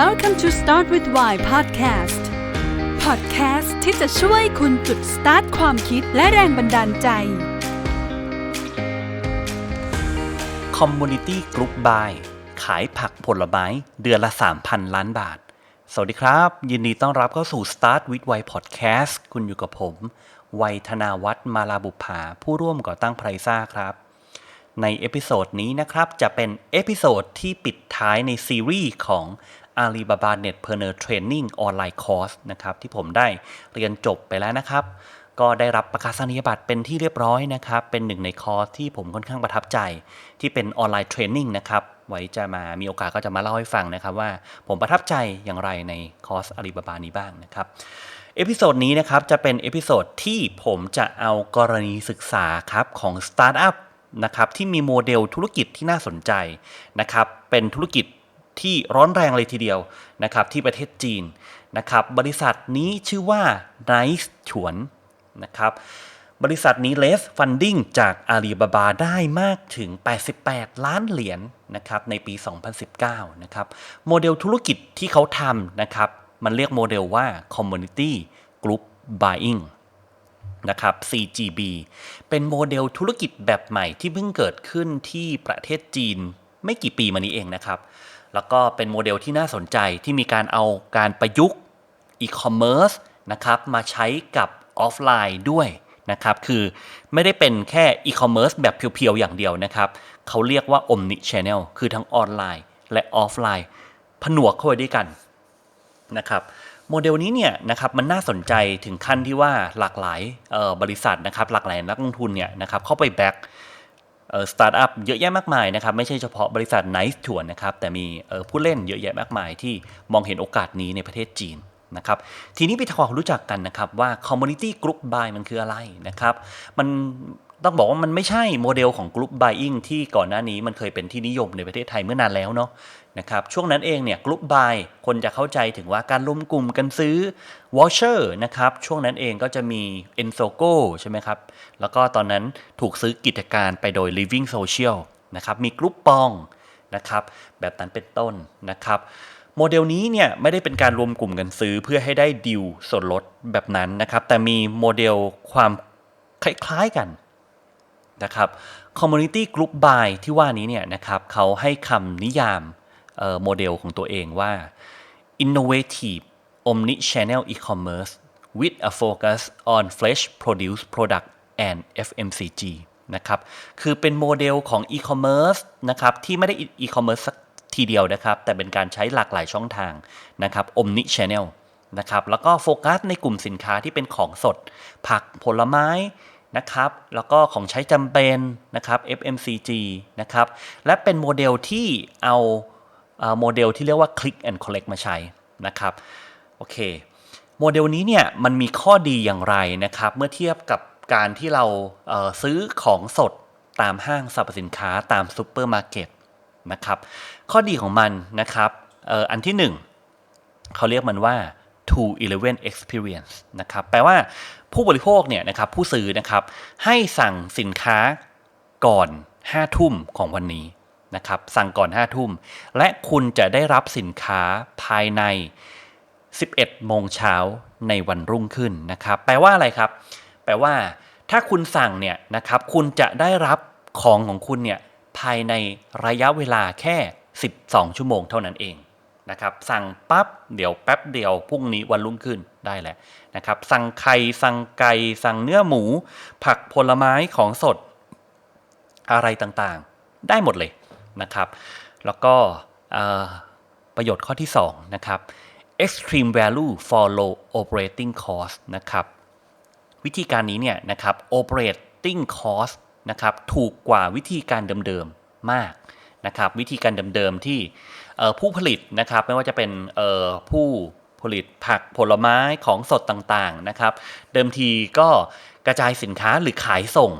Welcome to Start with Why podcast podcast ที่จะช่วยคุณจุดสตาร์ทความคิดและแรงบันดาลใจ Community Group Buy ขายผักผลไม้เดือนละ 3,000 ล้านบาท สวัสดีครับ ยินดีต้อนรับเข้าสู่ Start with Why Podcast คุณอยู่กับผม วัยธนาวัฒน์มาลาบุภาผู้ร่วมก่อตั้งไพรซ่าครับ ในเอพิโซดนี้นะครับ จะเป็นเอพิโซดที่ปิดท้ายในซีรีส์ของ Alibaba Netpreneur Training Online Course นะครับที่ผมได้เรียนจบไปแล้วนะครับ ก็ได้รับประกาศนียบัตรเป็นที่เรียบร้อยนะครับ เป็นหนึ่งในคอร์สที่ผมค่อนข้างประทับใจ ที่เป็นออนไลน์เทรนนิ่งนะครับไว้จะมามีโอกาสก็จะมาเล่าให้ฟังนะครับว่าผมประทับใจอย่างไรในคอร์ส Alibaba นี้บ้างนะครับเอพิโซดนี้นะครับจะเป็นเอพิโซดที่ผมจะเอากรณีศึกษาครับของสตาร์ทอัพ นะครับที่มีโมเดลธุรกิจที่น่าสนใจนะครับเป็นธุรกิจที่ร้อนแรงเลยทีเดียวนะครับที่ประเทศจีนนะครับบริษัทนี้ชื่อว่า Nice ฉวนนะครับบริษัทนี้เลสฟันดิ้งจากอาลีบาบาได้มากถึง 88 ล้านเหรียญนะครับในปี 2019นะครับโมเดลธุรกิจที่เขาทำนะครับมันเรียกโมเดลว่า Community Group Buying นะครับ CGB เป็นโมเดลธุรกิจแบบใหม่ที่เพิ่งเกิดขึ้นที่ประเทศจีนไม่กี่ปีมานี้เองนะครับ แล้วก็เป็นโมเดลที่น่าสนใจที่มีการเอาการประยุกต์อีคอมเมิร์ซนะครับมาใช้กับออฟไลน์ด้วยนะครับ คือไม่ได้เป็นแค่อีคอมเมิร์ซแบบเพียวๆ อย่างเดียวนะครับ เขาเรียกว่า Omni Channel คือทั้งออนไลน์และออฟไลน์ ผนวกเข้าไปด้วยกันนะครับ โมเดลนี้เนี่ยนะครับมันน่าสนใจถึงขั้นที่ว่าหลากหลายบริษัทนะครับหลากหลายนักลงทุนเนี่ยนะครับเข้าไปแบ็กสตาร์ทอัพเยอะแยะมากมายนะครับไม่ใช่เฉพาะบริษัทไนท์ชวนนะครับแต่มีผู้เล่นเยอะแยะมากมายที่มองเห็นโอกาสนี้ในประเทศจีนนะครับทีนี้ไปทำความรู้จักกันนะครับว่า Community Group Buy มันคืออะไรนะครับ มัน ต้องบอกว่ามันไม่ใช่โมเดลของ Group Buying ที่ก่อนหน้านี้มันเคยเป็นที่นิยมในประเทศไทยเมื่อนานแล้วเนาะนะครับช่วงนั้นเองเนี่ยกลุ่มบายคนจะเข้าใจถึงว่าการรวมกลุ่มกันซื้อวอชเชอร์นะครับช่วงนั้นเองก็จะมี e n s o g o ใช่ไหมครับ แล้วก็ตอนนั้นถูกซื้อกิจการไปโดย Living Social นะครับมีกลุ่มปองนะครับแบบนั้นเป็นต้นนะครับโมเดลนี้เนี่ยไม่ได้เป็นการรวมกลุ่มกันซื้อเพื่อให้ได้ดิวส่วนลดแบบนั้นนะครับแต่มีโมเดลความคล้ายๆกัน นะครับ Community Group Buy ที่ว่านี้เนี่ยนะครับเขาให้คำนิยามโมเดลของตัวเองว่า innovative omni-channel e-commerce with a focus on fresh produce product and FMCG นะครับ คือเป็นโมเดลของ e-commerce นะครับ ที่ไม่ได้ e-commerce สักทีเดียวนะครับ แต่เป็นการใช้หลากหลายช่องทางนะครับ omni-channel นะครับ แล้วก็โฟกัสในกลุ่มสินค้าที่เป็นของสด ผักผลไม้ นะครับ แล้วก็ของใช้จำเป็นนะครับ FMCG นะครับ และเป็นโมเดลที่เอาโมเดลที่เรียกว่า Click and Collect มาใช้นะครับ โอเค โมเดลนี้เนี่ยมันมีข้อดีอย่างไรนะครับ เมื่อเทียบกับการที่เราเซื้อของสดตามห้างสรรพสินค้าตามซูเปอร์มาร์เก็ตนะครับ ข้อดีของมันนะครับอันที่ 1 เขาเรียกมันว่า to 11 experience นะครับแปลว่าผู้บริโภคเนี่ยนะครับผู้ซื้อนะครับให้สั่งสินค้าก่อน 5 ทุ่มของวันนี้นะครับสั่งก่อน 5 ทุ่ม และคุณจะได้รับสินค้าภายใน 11 โมงเช้าในวันรุ่งขึ้นนะครับ แปลว่าอะไรครับ แปลว่าถ้าคุณสั่งเนี่ยนะครับคุณจะได้รับของของคุณเนี่ยภายในระยะเวลาแค่ 12 ชั่วโมงเท่านั้นเอง นะครับสั่งปั๊บเดี๋ยวแป๊บเดียวพรุ่งนี้วันรุ่งขึ้นได้แหละนะครับสั่งไข่สั่งไก่สั่งเนื้อหมู ผักผลไม้ของสดอะไรต่างๆ ได้หมดเลยนะครับ แล้วก็ประโยชน์ข้อที่ 2 นะครับ extreme value for low operating cost นะครับ วิธีการนี้เนี่ยนะครับ operating cost นะครับถูกกว่าวิธีการเดิมๆ มากนะครับ วิธีการเดิมๆ ที่ ผู้ผลิตนะครับไม่ว่าจะเป็นผู้ผลิตผักผลไม้ของสดต่างๆนะครับ เดิมทีก็กระจายสินค้าหรือขายส่ง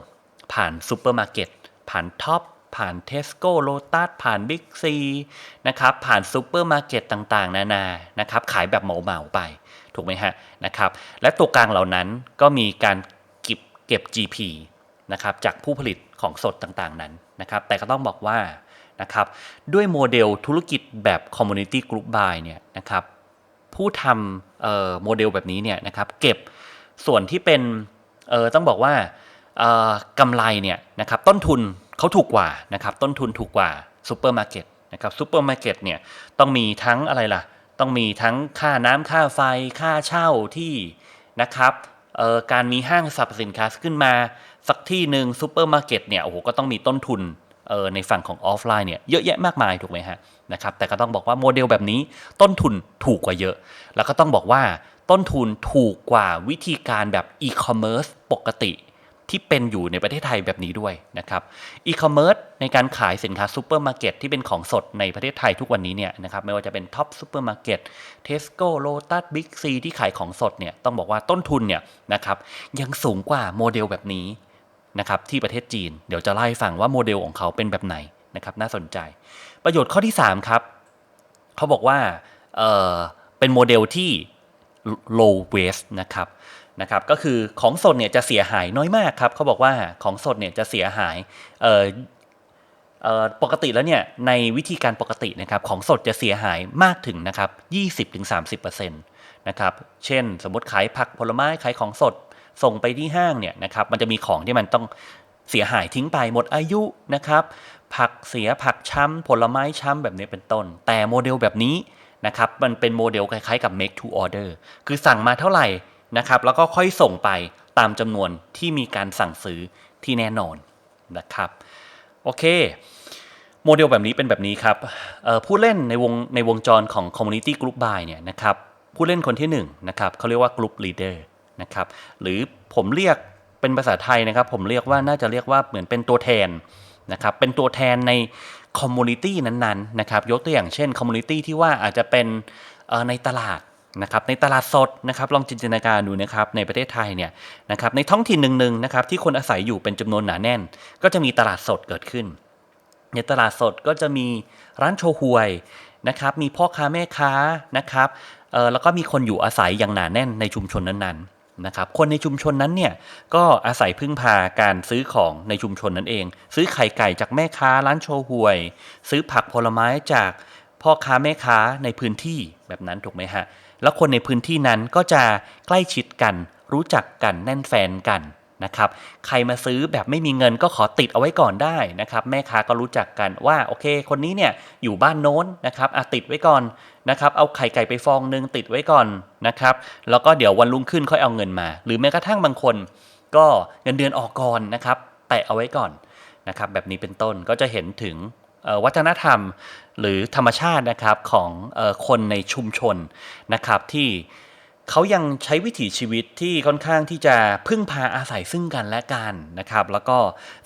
ผ่านซูเปอร์มาร์เก็ตผ่านท็อปผ่านเทสโก้โลตัสผ่านบิ๊กซีนะครับผ่านซูเปอร์มาร์เก็ตต่างๆ นานานะครับขายแบบเหมาๆไปถูกไหมฮะนะครับ และตัวกลางเหล่านั้นก็มีการเก็บเก็บ GP นะครับจากผู้ผลิตของสดต่างๆนั้นนะครับ แต่ก็ต้องบอกว่า นะครับด้วยโมเดลธุรกิจแบบ Community Group Buy เนี่ยนะครับผู้ทำโมเดลแบบนี้เนี่ยนะครับเก็บส่วนที่เป็นต้องบอกว่ากำไรเนี่ยนะครับต้นทุนเขาถูกกว่านะครับต้นทุนถูกกว่าซูเปอร์มาร์เก็ตนะครับซูเปอร์มาร์เก็ตเนี่ยต้องมีทั้งอะไรล่ะ ต้องมีทั้งค่าน้ำค่าไฟค่าเช่าที่นะครับการมีห้างสรรพสินค้าขึ้นมาสักที่หนึ่งซูเปอร์มาร์เก็ตเนี่ยโอ้โหก็ต้องมีต้นทุน ออในฝั่งของออฟไลน์เนี่ยเยอะแยะมากมายถูกไหมฮะนะครับแต่ก็ต้องบอกว่าโมเดลแบบนี้ต้นทุนถูกกว่าเยอะ แล้วก็ต้องบอกว่าต้นทุนถูกกว่าวิธีการแบบอีคอมเมิร์ซปกติที่เป็นอยู่ในประเทศไทยแบบนี้ด้วยนะครับอีคอมเมิร์ซในการขายสินค้าซูเปอร์มาร์เก็ตที่เป็นของสดในประเทศไทยทุกวันนี้เนี่ยนะครับไม่ว่าจะเป็นท็อปซูเปอร์มาร์เก็ตเทสโก้โลตัสบิ๊กซีที่ขายของสดเนี่ยต้องบอกว่าต้นทุนเนี่ยนะครับยังสูงกว่าโมเดลแบบนี้ นะครับที่ประเทศจีน เดี๋ยวจะเล่าให้ฟังว่าโมเดลของเขาเป็นแบบไหนนะครับน่าสนใจ ประโยชน์ข้อที่ 3 ครับ เขาบอกว่าเเป็นโมเดลที่ low waste นะครับนะครับก็คือของสดเนี่ยจะเสียหายน้อยมากครับเขาบอกว่าของสดเนี่ยจะเสียหายปกติแล้วเนี่ยในวิธีการปกตินะครับของสดจะเสียหายมากถึงนะครับ 20-30%นะครับ เช่นสมมติขายผักผลไม้ขายของสด ส่งไปที่ห้างเนี่ยนะครับมันจะมีของที่มันต้องเสียหายทิ้งไปหมดอายุนะครับผักเสียผักช้ำผลไม้ช้ำแบบนี้เป็นต้น แต่โมเดลแบบนี้นะครับมันเป็นโมเดลคล้ายๆกับ make to order คือสั่งมาเท่าไหร่นะครับแล้วก็ค่อยส่งไปตามจำนวนที่มีการสั่งซื้อที่แน่นอนนะครับโอเคโมเดลแบบนี้เป็นแบบนี้ครับผู้เล่นในวงในวงจรของ Community Group Buy เนี่ยนะครับผู้เล่นคนที่1นงนะครับเขาเรียกว่า Group Leader นะครับ หรือผมเรียกเป็นภาษาไทยนะครับ ผมเรียกว่าน่าจะเรียกว่าเหมือนเป็นตัวแทนนะครับเป็นตัวแทนในคอมมูนิตี้นั้นๆนะครับยกตัวอย่างเช่นคอมมูนิตี้ที่ว่าอาจจะเป็นในตลาดนะครับในตลาดสดนะครับลองจินตนาการดูนะครับในประเทศไทยเนี่ยนะครับในท้องถิ่นหนึ่งๆนะครับที่คนอาศัยอยู่เป็นจำนวนหนาแน่น ก็จะมีตลาดสดเกิดขึ้น ในตลาดสดก็จะมีร้านโชห่วยนะครับมีพ่อค้าแม่ค้านะครับแล้วก็มีคนอยู่อาศัยอย่างหนาแน่นในชุมชนนั้นๆ นะครับคนในชุมชนนั้นเนี่ยก็อาศัยพึ่งพาการซื้อของในชุมชนนั้นเอง ซื้อไข่ไก่จากแม่ค้าร้านโชห่วย ซื้อผักผลไม้จากพ่อค้าแม่ค้าในพื้นที่แบบนั้นถูกไหมฮะแล้วคนในพื้นที่นั้นก็จะใกล้ชิดกัน รู้จักกันแน่นแฟนกัน นะครับ ใครมาซื้อแบบไม่มีเงินก็ขอติดเอาไว้ก่อนได้นะครับ แม่ค้าก็รู้จักกันว่าโอเค คนนี้เนี่ยอยู่บ้านโน้นนะครับอะติดไว้ก่อนนะครับ เอาไข่ไก่ไปฟองหนึงติดไว้ก่อนนะครับ แล้วก็เดี๋ยววันรุ่งขึ้นค่อยเอาเงินมา หรือแม้กระทั่งบางคน ก็เงินเดือนออกก่อนนะครับ แตะเอาไว้ก่อนนะครับ แบบนี้เป็นต้นก็จะเห็นถึงวัฒนธรรมหรือธรรมชาตินะครับของคนในชุมชนนะครับที่ เขายังใช้วิถีชีวิตที่ค่อนข้างที่จะพึ่งพาอาศัยซึ่งกันและกันนะครับ แล้วก็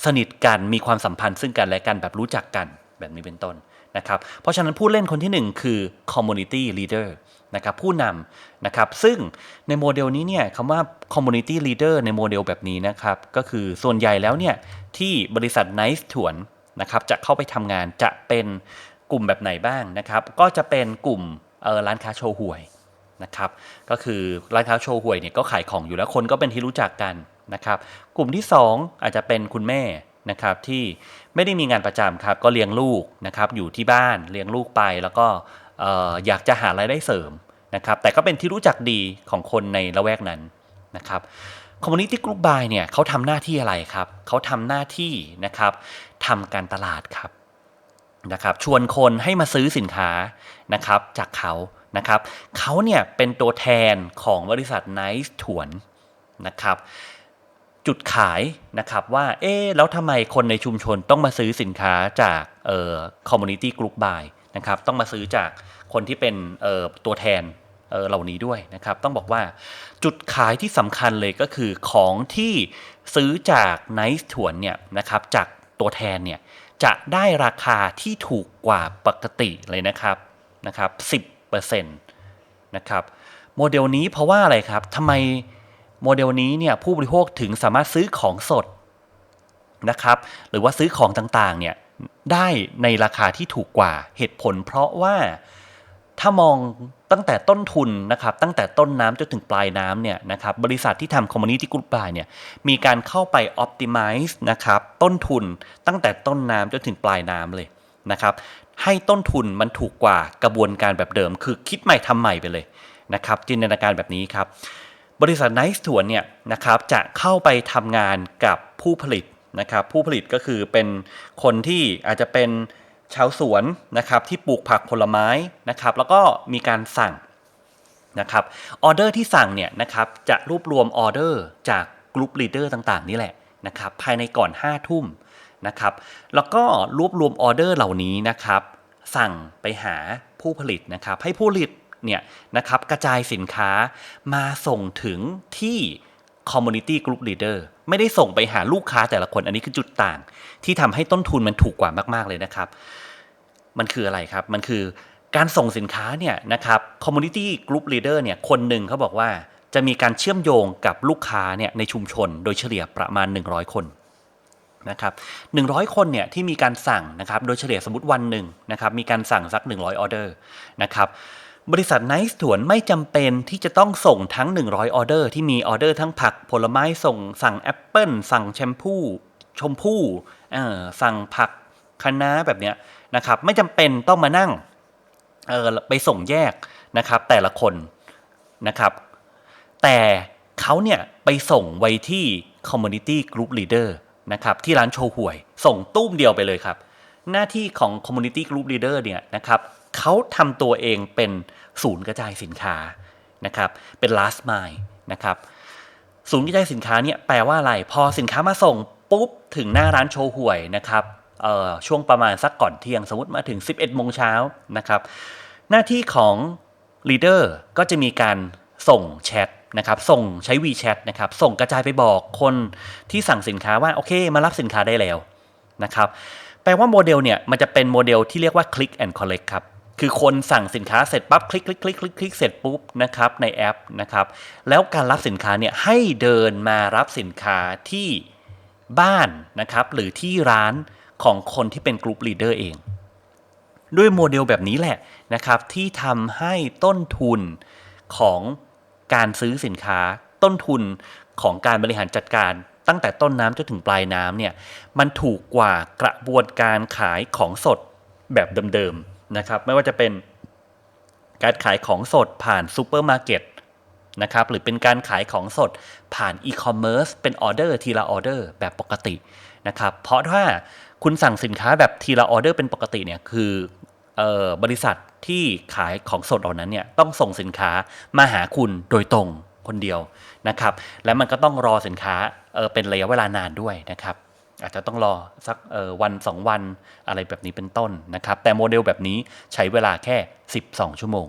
สนิทกันมีความสัมพันธ์ซึ่งกันและกันแบบรู้จักกันแบบนี้เป็นต้นนะครับ เพราะฉะนั้นผู้เล่นคนที่หนึ่งคือ community leader นะครับผู้นำนะครับ ซึ่งในโมเดลนี้เนี่ยคำว่า community leader ในโมเดลแบบนี้นะครับ ก็คือส่วนใหญ่แล้วเนี่ยที่บริษัท Nice ถวนนะครับจะเข้าไปทำงานจะเป็นกลุ่มแบบไหนบ้างนะครับ ก็จะเป็นกลุ่มเอ่อร้านค้าโชห่วย นะครับ ก็คือร้านค้าโชห่วยเนี่ยก็ขายของอยู่แล้วคนก็เป็นที่รู้จักกันนะครับ กลุ่มที่ 2 อาจจะเป็นคุณแม่นะครับที่ไม่ได้มีงานประจำครับ ก็เลี้ยงลูกนะครับอยู่ที่บ้านเลี้ยงลูกไปแล้วก็เอ่อยากจะหารายได้เสริมนะครับ แต่ก็เป็นที่รู้จักดีของคนในละแวกนั้นนะครับ Community Group Buy เนี่ยเขาทำหน้าที่อะไรครับเขาทำหน้าที่นะครับทำการตลาดครับนะครับชวนคนให้มาซื้อสินค้านะครับจากเขา นะครับเขาเนี่ยเป็นตัวแทนของบริษัท Nice ถวนนะครับจุดขายนะครับว่าเอ๊แล้วทำไมคนในชุมชนต้องมาซื้อสินค้าจากเอ่อ Community Group Buy นะครับต้องมาซื้อจากคนที่เป็นเอ่อตัวแทนเเหล่านี้ด้วยนะครับ ต้องบอกว่าจุดขายที่สำคัญเลยก็คือของที่ซื้อจาก Nice ถวนเนี่ยนะครับจากตัวแทนเนี่ยจะได้ราคาที่ถูกกว่าปกติเลยนะครับนะครับ 10%นะครับโมเดลนี้เพราะว่าอะไรครับทำไมโมเดลนี้เนี่ยผู้บริโภคถึงสามารถซื้อของสดนะครับหรือว่าซื้อของต่างๆเนี่ยได้ในราคาที่ถูกกว่าเหตุผล เพราะว่าถ้ามองตั้งแต่ต้นทุนนะครับตั้งแต่ต้นน้ำจนถึงปลายน้ำเนี่ยนะครับบริษัทที่ทำ Community Group Buy เนี่ยมีการเข้าไป Optimize นะครับต้นทุนตั้งแต่ต้นน้ำจนถึงปลายน้ำเลยนะครับ ให้ต้นทุนมันถูกกว่ากระบวนการแบบเดิม คือคิดใหม่ทำใหม่ไปเลยนะครับจินตนาการแบบนี้ครับ บริษัทไนท์สวนเนี่ยนะครับจะเข้าไปทำงานกับผู้ผลิตนะครับผู้ผลิตก็คือเป็นคนที่อาจจะเป็นชาวสวนนะครับที่ปลูกผักผลไม้นะครับแล้วก็มีการสั่งนะครับออเดอร์ที่สั่งเนี่ยนะครับจะรวบรวมออเดอร์จากกลุ่มลีดเดอร์ต่างๆ นี่แหละนะครับภายในก่อน5ทุ่ม นะครับ แล้วก็รวบรวมออเดอร์เหล่านี้นะครับ สั่งไปหาผู้ผลิตนะครับ ให้ผู้ผลิตเนี่ยนะครับกระจายสินค้ามาส่งถึงที่ Community Group Leader ไม่ได้ส่งไปหาลูกค้าแต่ละคนอันนี้คือจุดต่าง ที่ทำให้ต้นทุนมันถูกกว่ามาก ๆ เลยนะครับ มันคืออะไรครับ มันคือการส่งสินค้าเนี่ยนะครับ Community Group Leader เนี่ยคนหนึ่งเขาบอกว่าจะมีการเชื่อมโยงกับลูกค้าเนี่ยในชุมชนโดยเฉลี่ยประมาณ 100 คน นะครับ100 คนเนี่ยที่มีการสั่งนะครับโดยเฉลี่ยสมมติวันหนึ่งนะครับมีการสั่งสัก 100 ออเดอร์นะครับบริษัทไนท์สวนไม่จำเป็นที่จะต้องส่งทั้ง 100 ออเดอร์ ที่มีออเดอร์ทั้งผักผลไม้ส่ง สั่งแอปเปิลสั่งแชมพูชมพู่สั่งผักคะน้าแบบเนี้ยนะครับไม่จำเป็นต้องมานั่งไปส่งแยกนะครับแต่ละคนนะครับแต่เขาเนี่ยไปส่งไว้ที่ Community Group Leader นะครับที่ร้านโชว์หวย ส่งตุ้มเดียวไปเลยครับ หน้าที่ของ Community Group Leader เนี่ยนะครับเขาทำตัวเองเป็นศูนย์กระจายสินค้านะครับเป็น last mile นะครับศูนย์กระจายสินค้าเนี่ยแปลว่าอะไร พอสินค้ามาส่งปุ๊บถึงหน้าร้านโชว์หวยนะครับช่วงประมาณสักก่อนเที่ยงสมมติมาถึง 11โมงเช้านะครับหน้าที่ของ leader ก็จะมีการ ส่งแชทนะครับส่งใช้ WeChat นะครับส่งกระจายไปบอกคนที่สั่งสินค้าว่าโอเค มารับสินค้าได้แล้วนะครับแปลว่าโมเดลเนี่ยมันจะเป็นโมเดลที่เรียกว่า click and collect ครับคือคนสั่งสินค้าเสร็จปั๊บคลิกคลิกคลิกคลิกคลิกเสร็จปุ๊บนะครับในแอปนะครับแล้วการรับสินค้าเนี่ยให้เดินมารับสินค้าที่บ้านนะครับหรือที่ร้านของคนที่เป็นกลุ่มลีดเดอร์เอง ด้วยโมเดลแบบนี้แหละนะครับที่ทำให้ต้นทุนของ การซื้อสินค้าต้นทุนของการบริหารจัดการ ตั้งแต่ต้นน้ำจนถึงปลายน้ำเนี่ยมันถูกกว่ากระบวนการขายของสดแบบเดิมๆนะครับ ไม่ว่าจะเป็นการขายของสดผ่านซูเปอร์มาร์เก็ตนะครับหรือเป็นการขายของสดผ่านอีคอมเมิร์ซเป็นออเดอร์ทีละออเดอร์แบบปกตินะครับเพราะถ้าคุณสั่งสินค้าแบบทีละออเดอร์เป็นปกติเนี่ยคือออบริษัท ที่ขายของสดเหล่านั้นเนี่ยต้องส่งสินค้ามาหาคุณโดยตรงคนเดียวนะครับ และมันก็ต้องรอสินค้าเเป็นระยะเวลานานด้วยนะครับ อาจจะต้องรอสักวันสองวันอะไรแบบนี้เป็นต้นนะครับ แต่โมเดลแบบนี้ใช้เวลาแค่ 12 ชั่วโมง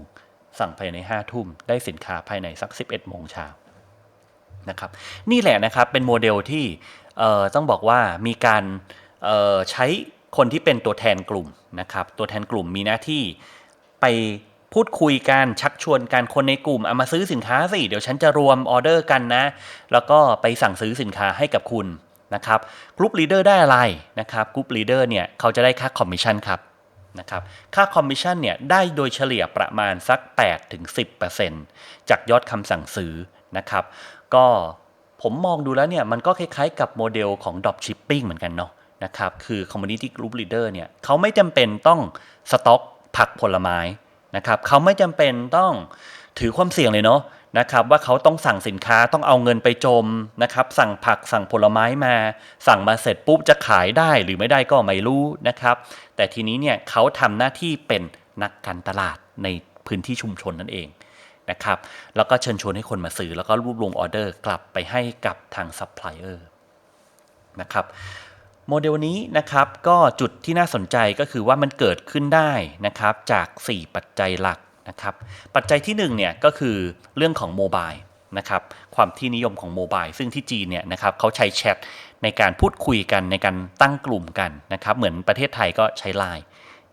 สั่งภายใน 5 ทุ่ม ได้สินค้าภายในสัก 11 โมงเช้านะครับ นี่แหละนะครับเป็นโมเดลที่ต้องบอกว่ามีการใช้คนที่เป็นตัวแทนกลุ่มนะครับ ตัวแทนกลุ่มมีหน้าที่ ไปพูดคุยกันชักชวนกันคนในกลุ่มเอามาซื้อสินค้าสิเดี๋ยวฉันจะรวมออเดอร์กันนะ แล้วก็ไปสั่งซื้อสินค้าให้กับคุณนะครับกลุ่มลีดเดอร์ได้อะไรนะครับกลุ่มลีดเดอร์เนี่ยเขาจะได้ค่าคอมมิชชั่นครับนะครับค่าคอมมิชชั่นเนี่ยได้โดยเฉลี่ยประมาณสัก 8-10%จากยอดคำสั่งซื้อนะครับ ก็ผมมองดูแล้วเนี่ยมันก็คล้ายๆกับโมเดลของ Drop Shipping เหมือนกันเนาะนะครับคือ Community Group Leader เนี่ยเขาไม่จำเป็นต้องสต็อก ผักผลไม้นะครับเขาไม่จำเป็นต้องถือความเสี่ยงเลยเนาะนะครับว่าเขาต้องสั่งสินค้าต้องเอาเงินไปจมนะครับสั่งผักสั่งผลไม้มา สั่งมาเสร็จปุ๊บจะขายได้หรือไม่ได้ก็ไม่รู้นะครับ แต่ทีนี้เนี่ยเขาทำหน้าที่เป็นนักการตลาดในพื้นที่ชุมชนนั่นเองนะครับแล้วก็เชิญชวนให้คนมาซื้อแล้วก็รวบรวมออเดอร์กลับไปให้กับทางซัพพลายเออร์นะครับ โมเดลนี้นะครับก็จุดที่น่าสนใจก็คือว่ามันเกิดขึ้นได้นะครับจาก 4 ปัจจัยหลักนะครับปัจจัยที่1เนี่ยก็คือเรื่องของโมบายนะครับความที่นิยมของโมบายซึ่งที่จีนเนี่ยนะครับเขาใช้แชทในการพูดคุยกันในการตั้งกลุ่มกันนะครับเหมือนประเทศไทยก็ใช้ไลน์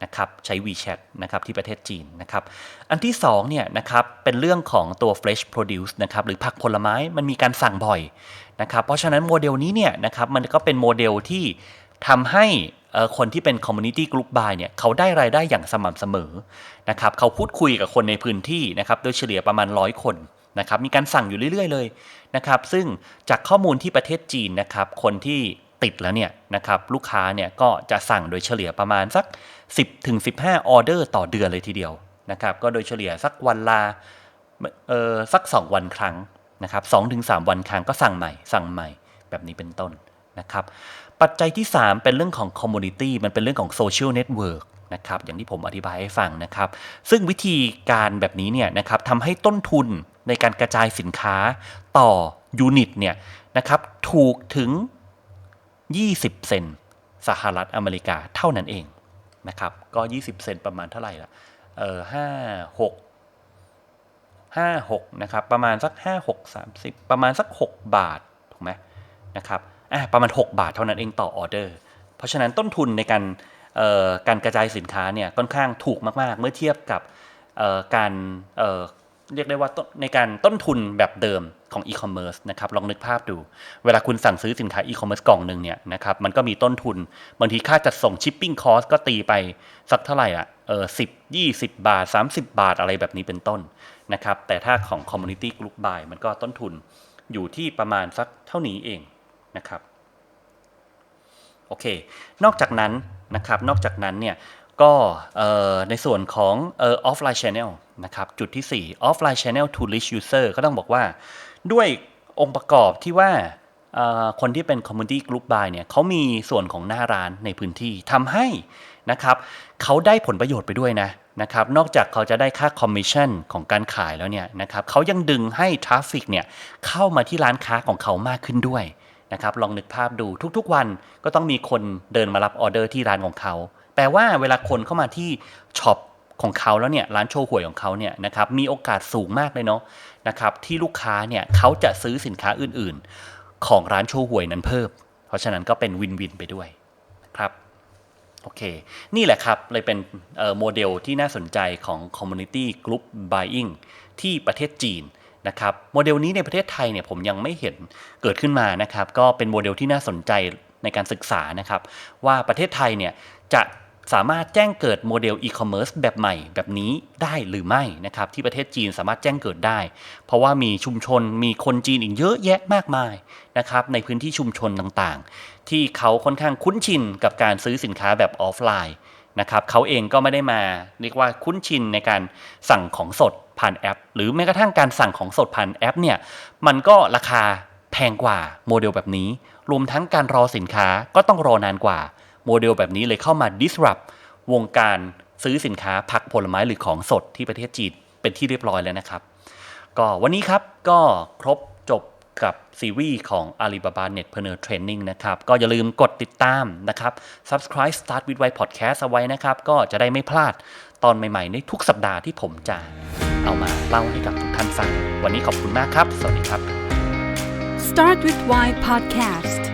นะครับใช้ WeChat นะครับที่ประเทศจีนนะครับอันที่2เนี่ยนะครับเป็นเรื่องของตัว fresh produce นะครับหรือผักผลไม้มันมีการสั่งบ่อย นะครับเพราะฉะนั้นโมเดลนี้เนี่ยนะครับมันก็เป็นโมเดลที่ทำให้คนที่เป็น community group buy เนี่ยเขาได้รายได้อย่างสม่ำเสมอนะครับเขาพูดคุยกับคนในพื้นที่นะครับโดยเฉลี่ยประมาณ100คนนะครับมีการสั่งอยู่เรื่อย ๆ เลยนะครับซึ่งจากข้อมูลที่ประเทศจีนนะครับคนที่ติดแล้วเนี่ยนะครับลูกค้าเนี่ยก็จะสั่งโดยเฉลี่ยประมาณสัก 10ถึงออเดอร์ต่อเดือนเลยทีเดียวนะครับก็โดยเฉลี่ยสักวันละเออสัก 2 วันครั้ง นะครับ2ถึง3วันครั้งก็สั่งใหม่ สั่งใหม่แบบนี้เป็นต้นนะครับ ปัจจัยที่ 3 เป็นเรื่องของคอมมูนิตี้มันเป็นเรื่องของโซเชียลเน็ตเวิร์กนะครับอย่างที่ผมอธิบายให้ฟังนะครับ ซึ่งวิธีการแบบนี้เนี่ยนะครับทำให้ต้นทุนในการกระจายสินค้าต่อยูนิตเนี่ยนะครับถูกถึง 20 เซนสหรัฐอเมริกาเท่านั้นเองนะครับก็ 20 เซนประมาณเท่าไหร่ละเออห้าหก ห้าหกนะครับประมาณสักห้าหกสามสิบประมาณสัก 6 บาทถูกไหมนะครับอะประมาณ 6 บาทเท่านั้นเองต่อออเดอร์ เพราะฉะนั้นต้นทุนในการการกระจายสินค้าเนี่ยค่อนข้างถูกมากๆ เมื่อเทียบกับการเเรียกได้ว่าในการต้นทุนแบบเดิม ของอีคอมเมิร์ซนะครับลองนึกภาพดู เวลาคุณสั่งซื้อสินค้าอีคอมเมิร์ซกล่องหนึ่งเนี่ยนะครับมันก็มีต้นทุน บางทีค่าจัดส่งชิปปิ้งคอสก็ตีไปสักเท่าไหร่อะเออสิบยี่สิบบาท 30 บาทอะไรแบบนี้เป็นต้นนะครับแต่ถ้าของ Community Group Buy มันก็ต้นทุนอยู่ที่ประมาณสักเท่านี้เองนะครับโอเคนอกจากนั้นนะครับนอกจากนั้นเนี่ยก็ในส่วนของออ offline channel นะครับจุดที่4 offline channel to reach user ก็ต้องบอกว่า ด้วยองค์ประกอบที่ว่าคนที่เป็น community group buy เนี่ยเขามีส่วนของหน้าร้านในพื้นที่ทำให้นะครับเขาได้ผลประโยชน์ไปด้วยนะนะครับนอกจากเขาจะได้ค่าคอมมิชชั่นของการขายแล้วเนี่ยนะครับเขายังดึงให้ทราฟฟิกเนี่ยเข้ามาที่ร้านค้าของเขามากขึ้นด้วยนะครับลองนึกภาพดูทุกๆวันก็ต้องมีคนเดินมารับออเดอร์ที่ร้านของเขาแปลว่าเวลาคนเข้ามาที่ช็อปของเขาแล้วเนี่ยร้านโชว์หวยของเขาเนี่ยนะครับมีโอกาสสูงมากเลยเนาะ นะครับที่ลูกค้าเนี่ยเขาจะซื้อสินค้าอื่นๆ ของร้านโชว์หวยนั้นเพิ่ม เพราะฉะนั้นก็เป็นวินวินไปด้วยนะครับโอเค นี่แหละครับ เลยเป็นโมเดลที่น่าสนใจของ Community Group Buying ที่ประเทศจีนนะครับโมเดลนี้ในประเทศไทยเนี่ยผมยังไม่เห็นเกิดขึ้นมานะครับ ก็เป็นโมเดลที่น่าสนใจในการศึกษานะครับ ว่าประเทศไทยเนี่ยจะ สามารถแจ้งเกิดโมเดลอีคอมเมิร์ซแบบใหม่แบบนี้ได้หรือไม่นะครับที่ประเทศจีนสามารถแจ้งเกิดได้ เพราะว่ามีชุมชนมีคนจีนอีกเยอะแยะมากมายนะครับในพื้นที่ชุมชนต่างๆ ที่เขาค่อนข้างคุ้นชินกับการซื้อสินค้าแบบออฟไลน์นะครับเขาเองก็ไม่ได้มาเรียกว่าคุ้นชินในการสั่งของสดผ่านแอป หรือแม้กระทั่งการสั่งของสดผ่านแอปเนี่ยมันก็ราคาแพงกว่าโมเดลแบบนี้ รวมทั้งการรอสินค้าก็ต้องรอนานกว่า โมเดลแบบนี้เลยเข้ามา disrupt วงการซื้อสินค้าผักผลไม้หรือของสดที่ประเทศจีนเป็นที่เรียบร้อยแล้วนะครับ ก็วันนี้ครับก็ครบจบกับซีรีส์ของ Alibaba Netpreneur Training นะครับ ก็อย่าลืมกดติดตามนะครับ subscribe Start with Why Podcast เอาไว้นะครับ ก็จะได้ไม่พลาดตอนใหม่ ๆ ในทุกสัปดาห์ที่ผมจะเอามาเล่าให้กับทุกท่านฟัง วันนี้ขอบคุณมากครับ สวัสดีครับ Start with Why Podcast